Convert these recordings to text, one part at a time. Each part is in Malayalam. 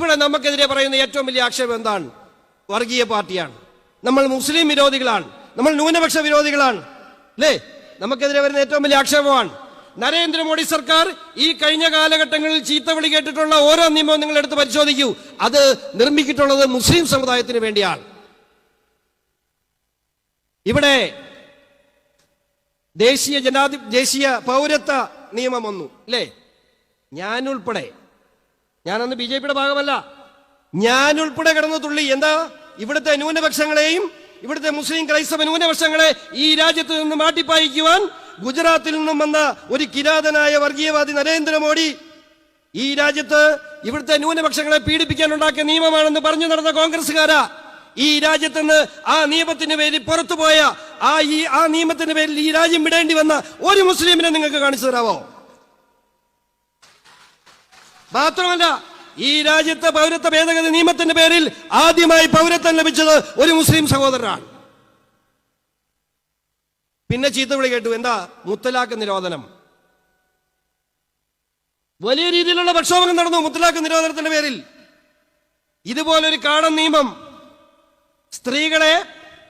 ഇവിടെ നമുക്കെതിരെ പറയുന്ന ഏറ്റവും വലിയ ആക്ഷേപം എന്താണ്? വർഗീയ പാർട്ടിയാണ്. നമ്മൾ മുസ്ലിം വിരോധികളാണ്. നമ്മൾ ന്യൂനപക്ഷ വിരോധികളാണ്. അല്ലേ നമുക്കെതിരെ വരുന്ന ഏറ്റവും വലിയ ആക്ഷേപമാണ്. നരേന്ദ്രമോദി സർക്കാർ ഈ കഴിഞ്ഞ കാലഘട്ടങ്ങളിൽ ചീത്ത വിളി കേട്ടിട്ടുള്ള ഓരോ നിയമവും നിങ്ങൾ എടുത്ത് പരിശോധിക്കൂ. അത് നിർമ്മിച്ചിട്ടുള്ളത് മുസ്ലിം സമുദായത്തിന് വേണ്ടിയാണ്. ഇവിടെ ദേശീയ ജനാധി ദേശീയ പൗരത്വ നിയമം വന്നു. അല്ലേ ഞാൻ ഉൾപ്പെടെ ഞാനന്ന് ബി ജെ പിയുടെ ഭാഗമല്ല. ഞാൻ ഉൾപ്പെടെ കിടന്നു തുള്ളി എന്താ? ഇവിടുത്തെ ന്യൂനപക്ഷങ്ങളെയും ഇവിടുത്തെ മുസ്ലിം ക്രൈസ്തവ ന്യൂനപക്ഷങ്ങളെ ഈ രാജ്യത്ത് നിന്ന് മാറ്റിപ്പായിക്കുവാൻ ഗുജറാത്തിൽ നിന്നും വന്ന ഒരു കിരാതനായ വർഗീയവാദി നരേന്ദ്രമോദി ഈ രാജ്യത്ത് ഇവിടുത്തെ ന്യൂനപക്ഷങ്ങളെ പീഡിപ്പിക്കാൻ ഉണ്ടാക്കിയ നിയമമാണെന്ന് പറഞ്ഞു നടന്ന കോൺഗ്രസ്സുകാരാ. ഈ രാജ്യത്ത് നിന്ന് ആ നിയമത്തിന്റെ പേരിൽ പുറത്തുപോയ ആ ഈ ആ നിയമത്തിന്റെ പേരിൽ ഈ രാജ്യം വിടേണ്ടി വന്ന ഒരു മുസ്ലിമിനെ നിങ്ങൾക്ക് കാണിച്ചു തരാമോ? മാത്രമല്ല ഈ രാജ്യത്തെ പൗരത്വ ഭേദഗതി നിയമത്തിന്റെ പേരിൽ ആദ്യമായി പൗരത്വം ലഭിച്ചത് ഒരു മുസ്ലിം സഹോദരനാണ്. പിന്നെ ചീത്ത വിളി കേട്ടു എന്താ മുത്തലാഖ് നിരോധനം? വലിയ രീതിയിലുള്ള പ്രക്ഷോഭം നടന്നു മുത്തലാഖ് നിരോധനത്തിന്റെ പേരിൽ. ഇതുപോലൊരു കാടൻ നിയമം സ്ത്രീകളെ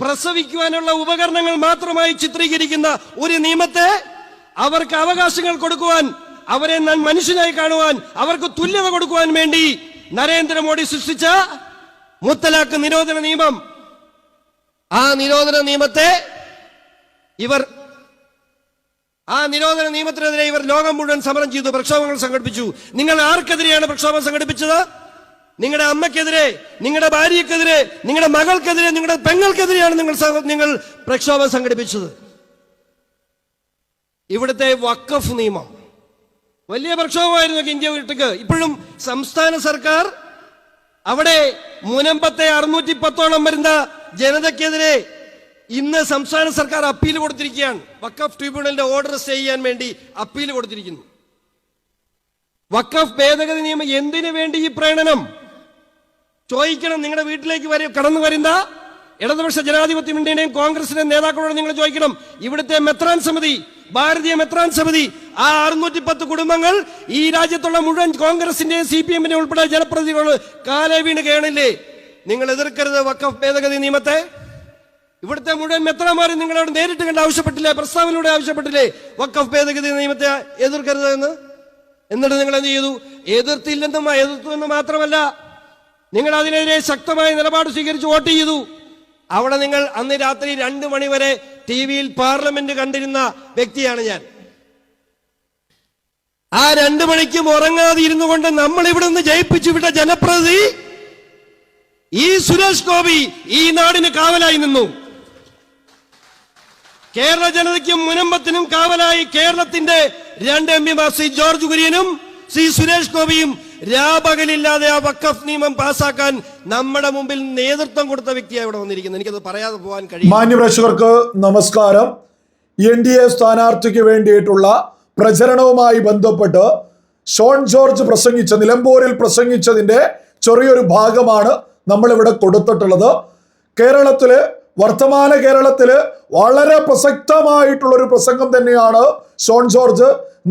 പ്രസവിക്കുവാനുള്ള ഉപകരണങ്ങൾ മാത്രമായി ചിത്രീകരിക്കുന്ന ഒരു നിയമത്തെ അവർക്ക് അവകാശങ്ങൾ കൊടുക്കുവാൻ അവരെ മനുഷ്യനായി കാണുവാൻ അവർക്ക് തുല്യത കൊടുക്കുവാൻ വേണ്ടി നരേന്ദ്രമോദി സൃഷ്ടിച്ച മുത്തലാഖ് നിരോധന നിയമം. ആ നിരോധന നിയമത്തെ ഇവർ ആ നിരോധന നിയമത്തിനെതിരെ ഇവർ ലോകം മുഴുവൻ സമരം ചെയ്തു പ്രക്ഷോഭങ്ങൾ സംഘടിപ്പിച്ചു. നിങ്ങൾ ആർക്കെതിരെയാണ് പ്രക്ഷോഭം സംഘടിപ്പിച്ചത്? നിങ്ങളുടെ അമ്മയ്ക്കെതിരെ നിങ്ങളുടെ ഭാര്യക്കെതിരെ നിങ്ങളുടെ മകൾക്കെതിരെ നിങ്ങളുടെ പെങ്ങൾക്കെതിരെയാണ് നിങ്ങൾ നിങ്ങൾ പ്രക്ഷോഭം സംഘടിപ്പിച്ചത്. ഇവിടുത്തെ വക്കഫ് നിയമം. വലിയ പ്രക്ഷോഭമായിരുന്നു ഇന്ത്യ വിട്ടക്ക് ഇപ്പോഴും സംസ്ഥാന സർക്കാർ അവിടെ മുനമ്പത്തെ അറുന്നൂറ്റി പത്തോളം വരുന്ന ജനതയ്ക്കെതിരെ ഇന്ന് സംസ്ഥാന സർക്കാർ അപ്പീൽ കൊടുത്തിരിക്കുകയാണ്. വക്കഫ് ട്രിബ്യൂണലിന്റെ ഓർഡർ സ്റ്റേ ചെയ്യാൻ വേണ്ടി അപ്പീൽ കൊടുത്തിരിക്കുന്നു. വക്കഫ് ഭേദഗതി നിയമം എന്തിനു വേണ്ടി ഈ പ്രേരണം ചോദിക്കണം നിങ്ങളുടെ വീട്ടിലേക്ക് വരെ കടന്നു വരുന്ന ഇടതുപക്ഷ ജനാധിപത്യ മുന്നണിയുടെയും കോൺഗ്രസിന്റെ നേതാക്കളോട് നിങ്ങൾ ചോദിക്കണം. ഇവിടുത്തെ മെത്രാൻ സമിതി ഭാരതീയ മെത്രാൻ സമിതി ആ അറുന്നൂറ്റി പത്ത് കുടുംബങ്ങൾ ഈ രാജ്യത്തുള്ള മുഴുവൻ കോൺഗ്രസിന്റെയും സി പി എമ്മിന്റെ ഉൾപ്പെടെ ജനപ്രതിനിധികളോട് കാലേ വീണ് കേണില്ലേ? നിങ്ങൾ എതിർക്കരുത് വക്കഫ് ഭേദഗതി നിയമത്തെ. ഇവിടുത്തെ മുഴുവൻ മെത്രമാരും നിങ്ങളോട് നേരിട്ട് കണ്ട് ആവശ്യപ്പെട്ടില്ലേ? പ്രസ്താവനയിലൂടെ ആവശ്യപ്പെട്ടില്ലേ? വക്കഫ് ഭേദഗതി നിയമത്തെ എതിർക്കരുത് എന്ന്? എന്നിട്ട് നിങ്ങൾ എന്ത് ചെയ്തു? എതിർത്തില്ലെന്നും എതിർത്തു എന്ന് മാത്രമല്ല നിങ്ങൾ അതിനെതിരെ ശക്തമായ നിലപാട് സ്വീകരിച്ച് വോട്ട് ചെയ്തു. അവിടെ നിങ്ങൾ അന്ന് രാത്രി രണ്ട് മണിവരെ ടി വിയിൽ പാർലമെന്റ് കണ്ടിരുന്ന വ്യക്തിയാണ് ഞാൻ. ആ രണ്ടു മണിക്കും ഉറങ്ങാതെ ഇരുന്നു കൊണ്ട് നമ്മൾ ഇവിടെ നിന്ന് ജയിപ്പിച്ചു വിട്ട ജനപ്രതി ഈ സുരേഷ് ഗോപി ഈ നാടിന് കാവലായി നിന്നു. കേരള ജനതയ്ക്കും മുനമ്പത്തിനും കാവലായി കേരളത്തിന്റെ രണ്ട് എം പിമാർ സി ജോർജ് കുര്യനും സി സുരേഷ് ഗോപിയും രാപകലില്ലാതെ ആ വക്കഫ് നിയമം പാസാക്കാൻ നമ്മുടെ മുമ്പിൽ നേതൃത്വം കൊടുത്ത വ്യക്തിയാണ് ഇവിടെ വന്നിരിക്കുന്നത്. എനിക്കത് പറയാതെ പോകാൻ കഴിയും മാന്യപ്രേക്ഷകർക്ക് നമസ്കാരം. എൻ ഡി എ സ്ഥാനാർത്ഥിക്ക് വേണ്ടിയിട്ടുള്ള പ്രചരണവുമായി ബന്ധപ്പെട്ട് ഷോൺ ജോർജ് പ്രസംഗിച്ച നിലമ്പൂരിൽ പ്രസംഗിച്ചതിന്റെ ചെറിയൊരു ഭാഗമാണ് നമ്മളിവിടെ കൊടുത്തിട്ടുള്ളത്. കേരളത്തിൽ വർത്തമാന കേരളത്തിൽ വളരെ പ്രസക്തമായിട്ടുള്ളൊരു പ്രസംഗം തന്നെയാണ് ഷോൺ ജോർജ്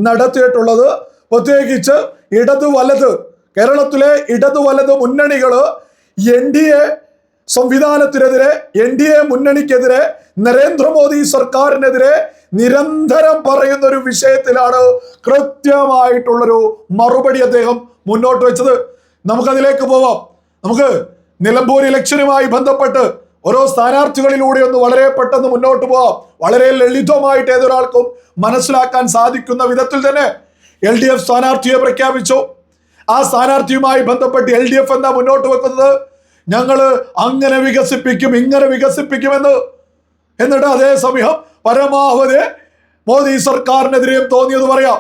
നടത്തിയിട്ടുള്ളത്. പ്രത്യേകിച്ച് ഇടത് വലത്. കേരളത്തിലെ ഇടത് വലത് മുന്നണികൾ എൻ ഡി എ സംവിധാനത്തിനെതിരെ എൻ ഡി എ മുന്നണിക്കെതിരെ നരേന്ദ്രമോദി സർക്കാരിനെതിരെ നിരന്തരം പറയുന്ന ഒരു വിഷയത്തിലാണ് കൃത്യമായിട്ടുള്ളൊരു മറുപടി അദ്ദേഹം മുന്നോട്ട് വെച്ചത്. നമുക്കതിലേക്ക് പോവാം. നമുക്ക് നിലമ്പൂർ ഇലക്ഷനുമായി ബന്ധപ്പെട്ട് ഓരോ സ്ഥാനാർത്ഥികളിലൂടെ ഒന്ന് വളരെ പെട്ടെന്ന് മുന്നോട്ട് പോവാം. വളരെ ലളിതമായിട്ട് ഏതൊരാൾക്കും മനസ്സിലാക്കാൻ സാധിക്കുന്ന വിധത്തിൽ തന്നെ എൽ ഡി എഫ് സ്ഥാനാർത്ഥിയെ പ്രഖ്യാപിച്ചു. ആ സ്ഥാനാർത്ഥിയുമായി ബന്ധപ്പെട്ട് എൽ ഡി എഫ് എന്താ മുന്നോട്ട് വെക്കുന്നത്? ഞങ്ങൾ അങ്ങനെ വികസിപ്പിക്കും ഇങ്ങനെ വികസിപ്പിക്കുമെന്ന് എന്നിട്ട് അതേസമയം പരമാവധി മോദി സർക്കാരിനെതിരെയും തോന്നിയത് പറയാം.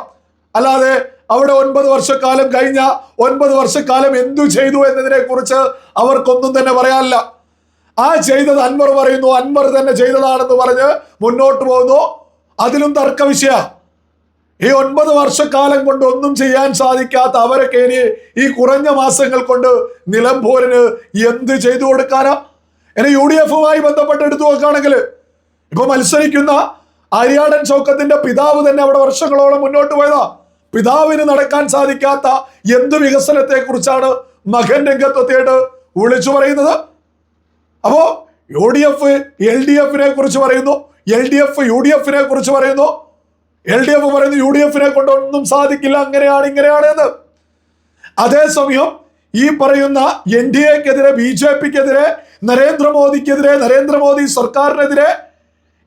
അല്ലാതെ അവിടെ ഒൻപത് വർഷക്കാലം കഴിഞ്ഞ ഒൻപത് വർഷക്കാലം എന്തു ചെയ്തു എന്നതിനെ കുറിച്ച് അവർക്കൊന്നും തന്നെ പറയാനില്ല. ആ ചെയ്തത് അൻവർ പറയുന്നു. അൻവർ തന്നെ ചെയ്തതാണെന്ന് പറഞ്ഞ് മുന്നോട്ട് പോകുന്നു. അതിലും തർക്ക ഈ ഒൻപത് വർഷക്കാലം കൊണ്ട് ഒന്നും ചെയ്യാൻ സാധിക്കാത്ത അവരൊക്കെ ഇനി ഈ കുറഞ്ഞ മാസങ്ങൾ കൊണ്ട് നിലമ്പൂരിന് എന്ത് ചെയ്തു കൊടുക്കാനാ? ഇനി യു ഡി എഫുമായി ബന്ധപ്പെട്ട് എടുത്തു നോക്കുകയാണെങ്കിൽ ഇപ്പൊ മത്സരിക്കുന്ന അരിയാടൻ ചൗക്കത്തിന്റെ പിതാവ് തന്നെ അവിടെ വർഷങ്ങളോളം മുന്നോട്ട് പോയതാ. പിതാവിന് നടക്കാൻ സാധിക്കാത്ത എന്ത് വികസനത്തെ കുറിച്ചാണ് മകൻ രംഗത്തെത്തിയിട്ട് വിളിച്ചു പറയുന്നത്? അപ്പോ U D F L D എഫിനെ കുറിച്ച് പറയുന്നു L D F U D എഫിനെ കുറിച്ച് പറയുന്നു. എൽ ഡി എഫ് പറയുന്നു യു ഡി എഫിനെ കൊണ്ടൊന്നും സാധിക്കില്ല അങ്ങനെയാണ് ഇങ്ങനെയാണ് എന്ന്. അതേസമയം ഈ പറയുന്ന എൻ ഡി എക്കെതിരെ ബി ജെ പിക്കെതിരെ നരേന്ദ്രമോദിക്കെതിരെ നരേന്ദ്രമോദി സർക്കാരിനെതിരെ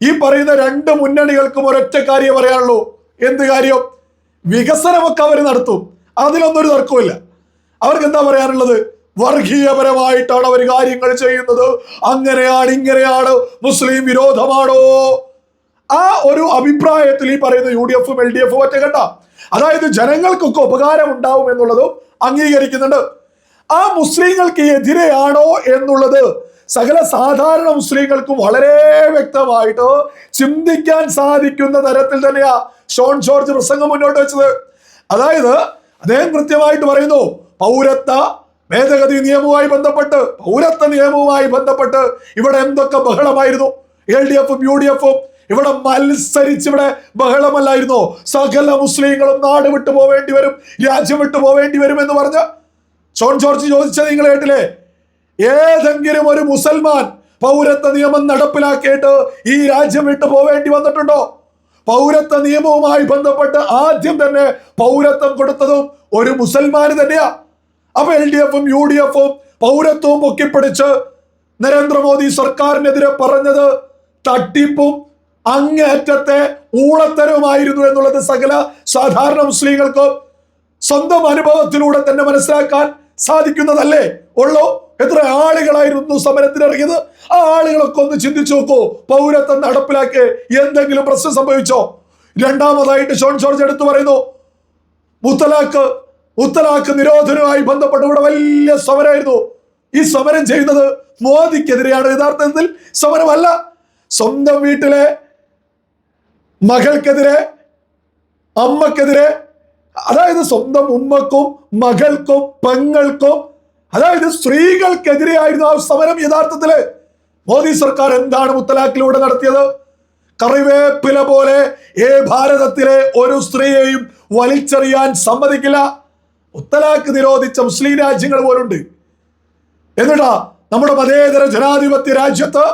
ഈ പറയുന്ന രണ്ട് മുന്നണികൾക്കും ഒരൊറ്റ കാര്യം പറയാനുള്ളൂ. എന്ത് കാര്യം? വികസനമൊക്കെ അവർ നടത്തും. അതിലൊന്നും ഒരു തർക്കമില്ല അവർക്ക് എന്താ പറയാനുള്ളത്? വർഗീയപരമായിട്ടാണ് അവർ കാര്യങ്ങൾ ചെയ്യുന്നത്. അങ്ങനെയാണ് ഇങ്ങനെയാണ്. മുസ്ലിം വിരോധമാണോ? ആ ഒരു അഭിപ്രായത്തിൽ ഈ പറയുന്ന യു ഡി എഫും എൽ ഡി എഫും ഒറ്റ കണ്ട അതായത് ജനങ്ങൾക്കൊക്കെ ഉപകാരം ഉണ്ടാവും എന്നുള്ളതും അംഗീകരിക്കുന്നുണ്ട്. ആ മുസ്ലിങ്ങൾക്ക് എതിരെയാണോ എന്നുള്ളത് സകല സാധാരണ മുസ്ലിങ്ങൾക്കും വളരെ വ്യക്തമായിട്ട് ചിന്തിക്കാൻ സാധിക്കുന്ന തരത്തിൽ തന്നെയാ ഷോൺ ജോർജ് പ്രസംഗം മുന്നോട്ട് വെച്ചത്. അതായത് അദ്ദേഹം കൃത്യമായിട്ട് പറയുന്നു പൗരത്വ ഭേദഗതി നിയമവുമായി ബന്ധപ്പെട്ട് പൗരത്വ നിയമവുമായി ബന്ധപ്പെട്ട് ഇവിടെ എന്തൊക്കെ ബഹളമായിരുന്നു? എൽ ഡി എഫും യു ഡി എഫും ഇവിടെ മത്സരിച്ച് ഇവിടെ ബഹളമല്ലായിരുന്നോ? സകല മുസ്ലിങ്ങളും നാട് വിട്ടു പോവേണ്ടി വരും രാജ്യം വിട്ടു പോവേണ്ടി വരും എന്ന് പറഞ്ഞ ഷോൺ ജോർജ് ചോദിച്ചത് നിങ്ങൾ കേട്ടില്ലേ? ഏതെങ്കിലും ഒരു മുസൽമാൻ പൗരത്വ നിയമം നടപ്പിലാക്കിയിട്ട് ഈ രാജ്യം വിട്ടു പോവേണ്ടി വന്നിട്ടുണ്ടോ? പൗരത്വ നിയമവുമായി ബന്ധപ്പെട്ട് ആദ്യം തന്നെ പൗരത്വം കൊടുത്തതും ഒരു മുസൽമാന് തന്നെയാ. അപ്പൊ എൽ ഡി എഫും യു ഡി എഫും പൗരത്വവും പൊക്കിപ്പിടിച്ച് നരേന്ദ്രമോദി സർക്കാരിനെതിരെ പറഞ്ഞത് തട്ടിപ്പും അങ്ങേറ്റത്തെ ഊളത്തരവുമായിരുന്നു എന്നുള്ളത് സകല സാധാരണ മുസ്ലിങ്ങൾക്കും സ്വന്തം അനുഭവത്തിലൂടെ തന്നെ മനസ്സിലാക്കാൻ സാധിക്കുന്നതല്ലേ ഉള്ളോ? എത്ര ആളുകളായിരുന്നു സമരത്തിനിറങ്ങിയത്? ആ ആളുകളൊക്കെ ഒന്ന് ചിന്തിച്ചു നോക്കൂ. പൗരത്വം നടപ്പിലാക്കി എന്തെങ്കിലും പ്രശ്നം സംഭവിച്ചോ? രണ്ടാമതായിട്ട് ഷോൺ ജോർജ് എടുത്തു പറയുന്നു മുത്തലാക്ക് മുത്തലാഖ് നിരോധനവുമായി ബന്ധപ്പെട്ട് ഇവിടെ വലിയ സമരമായിരുന്നു. ഈ സമരം ചെയ്യുന്നത് മോദിക്കെതിരെയാണ്. യഥാർത്ഥത്തിൽ സമരമല്ല. സ്വന്തം വീട്ടിലെ മകൾക്കെതിരെ അമ്മക്കെതിരെ അതായത് സ്വന്തം ഉമ്മക്കും മകൾക്കും പെങ്ങൾക്കും അതായത് സ്ത്രീകൾക്കെതിരെയായിരുന്നു ആ സമരം യഥാർത്ഥത്തിൽ. മോദി സർക്കാർ എന്താണ് മുത്തലാഖിലൂടെ നടത്തിയത്? കറിവേപ്പില പോലെ ഏ ഭാരതത്തിലെ ഒരു സ്ത്രീയെയും വലിച്ചെറിയാൻ സമ്മതിക്കില്ല. മുത്തലാഖ് നിരോധിച്ച മുസ്ലിം രാജ്യങ്ങൾ പോലുണ്ട്. എന്നിട്ടാ നമ്മുടെ മതേതര ജനാധിപത്യ രാജ്യത്ത്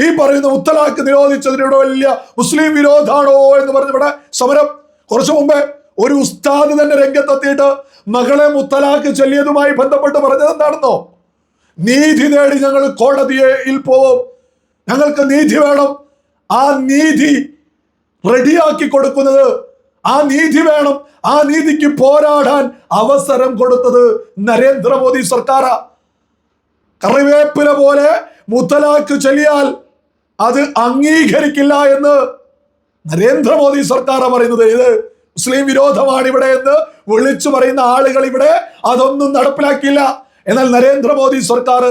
ഈ പറയുന്ന മുത്തലാഖ് നിരോധിച്ചതിനോട് വലിയ മുസ്ലിം വിരോധാണോ എന്ന് പറഞ്ഞ് ഇവിടെ സമരം. കുറച്ചു മുമ്പേ ഒരു ഉസ്താദ് തന്നെ രംഗത്തെത്തിയിട്ട് മകളെ മുത്തലാഖ് ചൊല്ലിയതുമായി ബന്ധപ്പെട്ട് പറഞ്ഞത് എന്താണെന്നോ? നീതി നേടി ഞങ്ങൾ കോടതിയിൽ പോവും. ഞങ്ങൾക്ക് നീതി വേണം. ആ നീതി റെഡിയാക്കി കൊടുക്കുന്നത് ആ നീതി വേണം. ആ നീതിക്ക് പോരാടാൻ അവസരം കൊടുത്തത് നരേന്ദ്രമോദി സർക്കാരാ. കറിവേപ്പില പോലെ മുത്തലാഖ് ചൊല്ലിയാൽ അത് അംഗീകരിക്കില്ല എന്ന് നരേന്ദ്രമോദി സർക്കാർ പറയുന്നത്. ഇത് മുസ്ലിം വിരോധമാണ് ഇവിടെ എന്ന് വിളിച്ചു പറയുന്ന ആളുകൾ ഇവിടെ അതൊന്നും നടപ്പിലാക്കിയില്ല. എന്നാൽ നരേന്ദ്രമോദി സർക്കാർ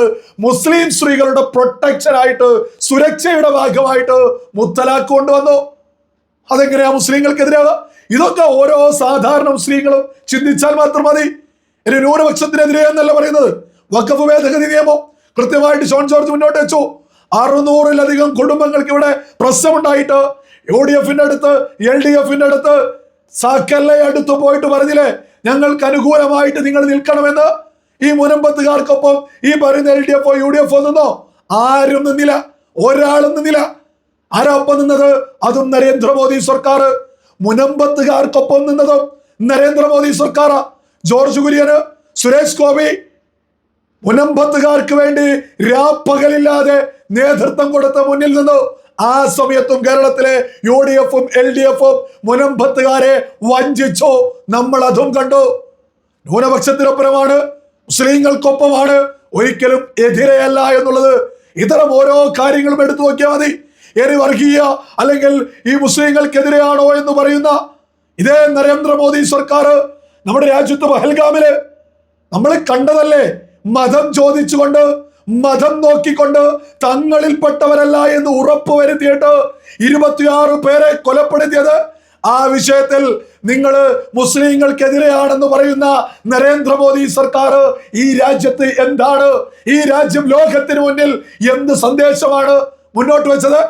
മുസ്ലിം സ്ത്രീകളുടെ പ്രൊട്ടക്ഷൻ ആയിട്ട് സുരക്ഷയുടെ ഭാഗമായിട്ട് മുത്തലാഖ് കൊണ്ടുവന്നു. അതെങ്ങനെയാ മുസ്ലിങ്ങൾക്കെതിരാകുക ഇതൊക്കെ ഓരോ സാധാരണ മുസ്ലിങ്ങളും ചിന്തിച്ചാൽ മാത്രം മതി. ഒരു ന്യൂനപക്ഷത്തിനെതിരെ എന്നല്ല പറയുന്നത്. വക്കഫ് ഭേദഗതി നിയമം. കൃത്യമായിട്ട് ഷോൺ ജോർജ് മുന്നോട്ട് വെച്ചു. അറുന്നൂറിലധികം കുടുംബങ്ങൾക്ക് ഇവിടെ പ്രശ്നമുണ്ടായിട്ട് യു ഡി എഫിന്റെ അടുത്ത് എൽ ഡി എഫിന്റെ അടുത്ത് സകല അടുത്ത് പോയിട്ട് പറഞ്ഞില്ലേ? ഞങ്ങൾക്ക് അനുകൂലമായിട്ട് നിങ്ങൾ നിൽക്കണമെന്ന്. ഈ മുനമ്പത്തുകാർക്കൊപ്പം ഈ പറയുന്ന എൽ ഡി എഫോ യു ഡി എഫോ നിന്നോ? ആരും നിന്നില്ല. ഒരാളും നിന്നില്ല. ആരാ ഒപ്പം നിന്നത്? അതും നരേന്ദ്രമോദി സർക്കാർ. മുനമ്പത്തുകാർക്കൊപ്പം നിന്നതും നരേന്ദ്രമോദി സർക്കാർ ജോർജ് കുര്യന് സുരേഷ് ഗോപി മുനമ്പത്തുകാർക്ക് വേണ്ടി രാപ്പകലില്ലാതെ നേതൃത്വം കൊടുത്ത മുന്നിൽ നിന്നു ആ സമയത്തും കേരളത്തിലെ യു ഡി എഫും എൽ ഡി എഫും മുനമ്പത്തുകാരെ വഞ്ചിച്ചു. നമ്മൾ അതും കണ്ടു. ന്യൂനപക്ഷത്തിനൊപ്പരമാണ് മുസ്ലിങ്ങൾക്കൊപ്പമാണ് ഒരിക്കലും എതിരെയല്ല എന്നുള്ളത് ഇത്തരം ഓരോ കാര്യങ്ങളും എടുത്തു നോക്കിയാൽ മതി. ഏറെ വർഗീയ അല്ലെങ്കിൽ ഈ മുസ്ലിങ്ങൾക്കെതിരെയാണോ എന്ന് പറയുന്ന ഇതേ നരേന്ദ്രമോദി സർക്കാർ നമ്മുടെ രാജ്യത്ത് പഹൽഗാമിൽ നമ്മൾ കണ്ടതല്ലേ? മതം ചോദിച്ചുകൊണ്ട് മതം നോക്കിക്കൊണ്ട് തങ്ങളിൽപ്പെട്ടവരല്ല എന്ന് ഉറപ്പ് വരുത്തിയിട്ട് ഇരുപത്തിയാറ് പേരെ കൊലപ്പെടുത്തിയത് ആ വിഷയത്തിൽ നിങ്ങൾ മുസ്ലിങ്ങൾക്കെതിരെയാണെന്ന് പറയുന്ന നരേന്ദ്രമോദി സർക്കാർ ഈ രാജ്യത്ത് എന്താണ്? ഈ രാജ്യം ലോകത്തിന് മുന്നിൽ എന്ത് സന്ദേശമാണ് മുന്നോട്ട് വെച്ചത്?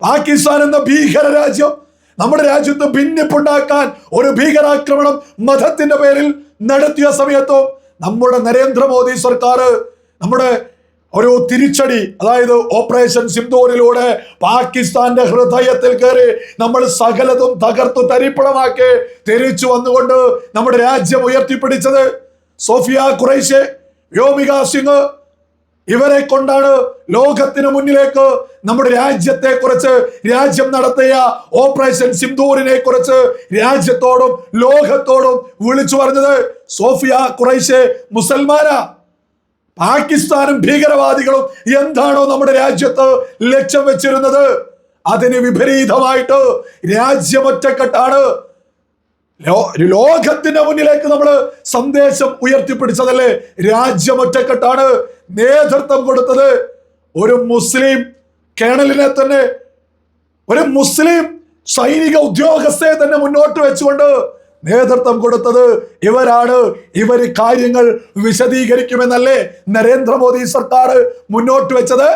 പാകിസ്ഥാൻ എന്ന ഭീകര രാജ്യം നമ്മുടെ രാജ്യത്ത് ഭിന്നിപ്പുണ്ടാക്കാൻ ഒരു ഭീകരാക്രമണം മതത്തിന്റെ പേരിൽ നടത്തിയ സമയത്തും നമ്മുടെ നരേന്ദ്രമോദി സർക്കാർ നമ്മുടെ ഒരു തിരിച്ചടി അതായത് ഓപ്പറേഷൻ സിന്ദൂരിലൂടെ പാകിസ്ഥാന്റെ ഹൃദയത്തിൽ കയറി നമ്മൾ സകലതും തകർത്തു തരിപ്പണമാക്കി തിരിച്ചു വന്നുകൊണ്ട് നമ്മുടെ രാജ്യം ഉയർത്തിപ്പിടിച്ചത്. സോഫിയ ഖുറൈഷെ വ്യോമിക സിംഗ് ഇവരെ കൊണ്ടാണ് ലോകത്തിന് മുന്നിലേക്ക് നമ്മുടെ രാജ്യത്തെ കുറിച്ച് രാജ്യം നടത്തിയ ഓപ്പറേഷൻ സിന്ധൂരിനെ കുറിച്ച് രാജ്യത്തോടും ലോകത്തോടും വിളിച്ചു പറഞ്ഞത് സോഫിയ ഖുറൈഷെ മുസൽമാന. പാകിസ്ഥാനും ഭീകരവാദികളും എന്താണോ നമ്മുടെ രാജ്യത്ത് ലക്ഷ്യം വെച്ചിരുന്നത്? അതിന് വിപരീതമായിട്ട് രാജ്യമൊറ്റക്കെട്ടാണ്. ലോകത്തിന്റെ മുന്നിലേക്ക് നമ്മൾ സന്ദേശം ഉയർത്തിപ്പിടിച്ചതല്ലേ? രാജ്യമൊറ്റക്കെട്ടാണ്. നേതൃത്വം കൊടുത്തത് ഒരു മുസ്ലിം കേണലിനെ തന്നെ ഒരു മുസ്ലിം സൈനിക ഉദ്യോഗസ്ഥയെ തന്നെ മുന്നോട്ട് വെച്ചുകൊണ്ട് നേതൃത്വം കൊടുത്തത് ഇവരാണ്. ഇവർ കാര്യങ്ങൾ വിശദീകരിക്കുമെന്നല്ലേ നരേന്ദ്രമോദി സർക്കാർ മുന്നോട്ട് വെച്ചത്?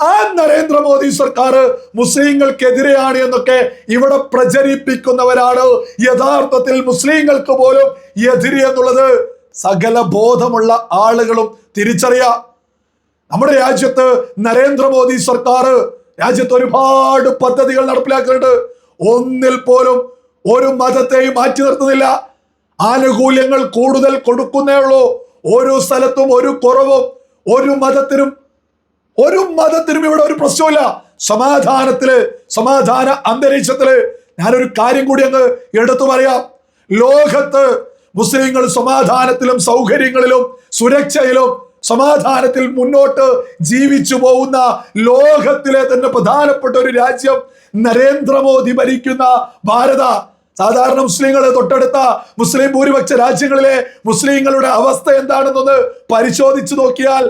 ആ നരേന്ദ്രമോദി സർക്കാർ മുസ്ലിങ്ങൾക്കെതിരെയാണ് എന്നൊക്കെ ഇവിടെ പ്രചരിപ്പിക്കുന്നവരാണ്. യഥാർത്ഥത്തിൽ മുസ്ലിങ്ങൾക്ക് പോലും എതിരെ എന്നുള്ളത് സകല ബോധമുള്ള ആളുകളും തിരിച്ചറിയാം. നമ്മുടെ രാജ്യത്ത് നരേന്ദ്രമോദി സർക്കാർ രാജ്യത്ത് ഒരുപാട് പദ്ധതികൾ നടപ്പിലാക്കുന്നുണ്ട് ഒന്നിൽ പോലും ഒരു മതത്തെയും മാറ്റി നിർത്തുന്നില്ല. ആനുകൂല്യങ്ങൾ കൂടുതൽ കൊടുക്കുന്നേ ഉള്ളൂ. ഓരോ സ്ഥലത്തും ഒരു കുറവും ഒരു മതത്തിനും ഒരു മതത്തിനും ഇവിടെ ഒരു പ്രശ്നമില്ല സമാധാനത്തിൽ സമാധാന അന്തരീക്ഷത്തിൽ ഞാനൊരു കാര്യം കൂടി അങ്ങ് എടുത്തു പറയാം. ലോകത്ത് മുസ്ലിങ്ങൾ സമാധാനത്തിലും സൗകര്യങ്ങളിലും സുരക്ഷയിലും സമാധാനത്തിൽ മുന്നോട്ട് ജീവിച്ചു പോകുന്ന ലോകത്തിലെ തന്നെ പ്രധാനപ്പെട്ട ഒരു രാജ്യം നരേന്ദ്രമോദി ഭരിക്കുന്ന ഭാരത. സാധാരണ മുസ്ലിങ്ങൾ തൊട്ടടുത്ത മുസ്ലിം ഭൂരിപക്ഷ രാജ്യങ്ങളിലെ മുസ്ലിങ്ങളുടെ അവസ്ഥ എന്താണെന്നൊന്ന് പരിശോധിച്ചു നോക്കിയാൽ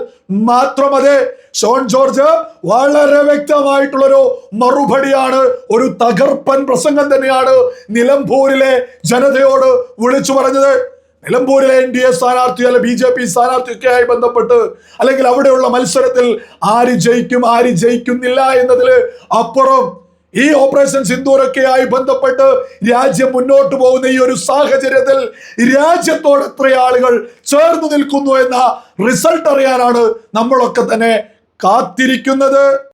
മാത്രം അതെ ഷോൺ ജോർജ് വളരെ വ്യക്തമായിട്ടുള്ളൊരു മറുപടിയാണ് ഒരു തകർപ്പൻ പ്രസംഗം തന്നെയാണ് നിലമ്പൂരിലെ ജനതയോട് വിളിച്ചു പറഞ്ഞത്. നിലമ്പൂരിലെ എൻ ഡി എ സ്ഥാനാർത്ഥി അല്ലെ ബി ജെ പി സ്ഥാനാർത്ഥിയൊക്കെയായി ബന്ധപ്പെട്ട് അല്ലെങ്കിൽ അവിടെയുള്ള മത്സരത്തിൽ ആര് ജയിക്കും ആര് ജയിക്കുന്നില്ല എന്നതിൽ അപ്പുറം ഈ ഓപ്പറേഷൻ സിന്ദൂരൊക്കെയായി ബന്ധപ്പെട്ട് രാജ്യം മുന്നോട്ട് പോകുന്ന ഈ ഒരു സാഹചര്യത്തിൽ രാജ്യത്തോട് എത്ര ആളുകൾ ചേർന്ന് നിൽക്കുന്നു എന്ന റിസൾട്ട് അറിയാനാണ് നമ്മളൊക്കെ തന്നെ കാത്തിരിക്കുന്നത്.